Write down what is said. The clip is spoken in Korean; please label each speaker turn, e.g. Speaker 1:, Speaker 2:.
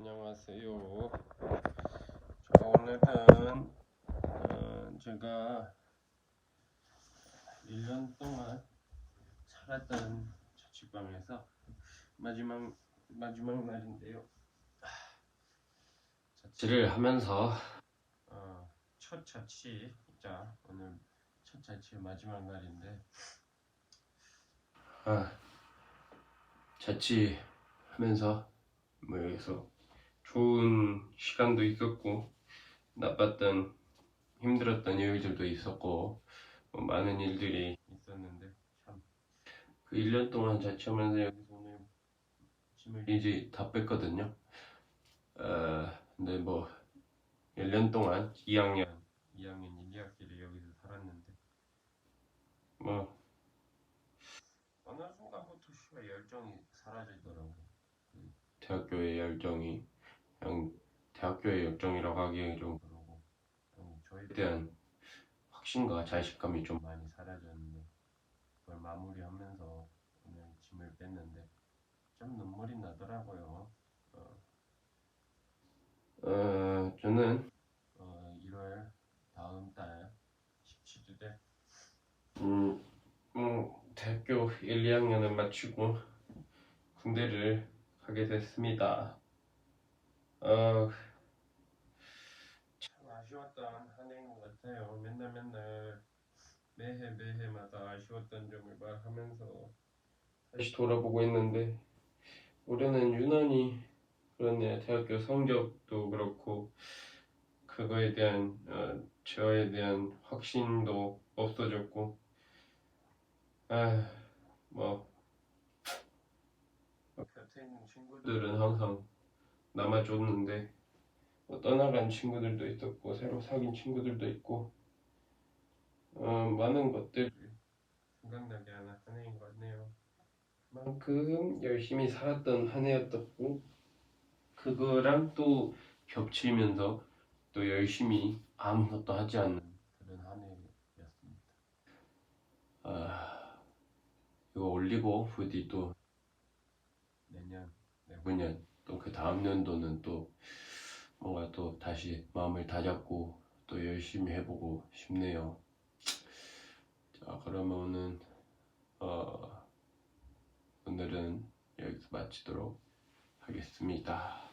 Speaker 1: 안녕하세요. 자, 오늘은 어, 제가 1년 동안 살았던 자취방에서 마지막 마지막 날인데요. 자취를 하면서 어, 첫 자취 자 오늘 첫 자취 마지막 날인데 아 자취하면서 뭐 여기서 좋은 시간도 있었고 나빴던 힘들었던 일들도 있었고 뭐 많은 일들이 있었는데 참. 그 1년 동안 자취하면서 여기서 오늘 짐을 이제 다 뺐거든요. 어, 근데 뭐 1년 동안 2학년 2학년 1, 2학기를 여기서 살았는데 뭐 어느 순간부터 열정이 사라지더라고 대학교의 열정이 그냥 대학교의 열정이라고 하기에 좀 그러고 좀 저에 대한 확신과 자신감이 좀 많이 사라졌는데 그걸 마무리하면서 오늘 짐을 뺐는데 좀 눈물이 나더라고요. 어, 어 저는 어, 1월 다음 달 17일에 음, 음 대학교 1, 2학년을 마치고 군대를 가게 됐습니다. 어, 참 아쉬웠던 한 해인 것 같아요. 맨날 맨날 매해 매해마다 아쉬웠던 점을 말하면서 다시 돌아보고 있는데 올해는 유난히 그렇네요. 대학교 성적도 그렇고 그거에 대한 어, 저에 대한 확신도 없어졌고 아뭐 곁에 있는 친구들은 항상 남아줬는데 뭐 떠나간 친구들도 있었고 새로 사귄 친구들도 있고 어, 많은 것들이 생각나게 하는 한 해인 것 같네요. 그만큼 열심히 살았던 한 해였었고 그거랑 또 겹치면서 또 열심히 아무것도 하지 않는 그런 한 해였습니다. 아 이거 올리고 부디 또 내년 내후년 또 그 다음 년도는 또 뭔가 또 다시 마음을 다잡고 또 열심히 해보고 싶네요. 자 그러면은 어, 오늘은 여기서 마치도록 하겠습니다.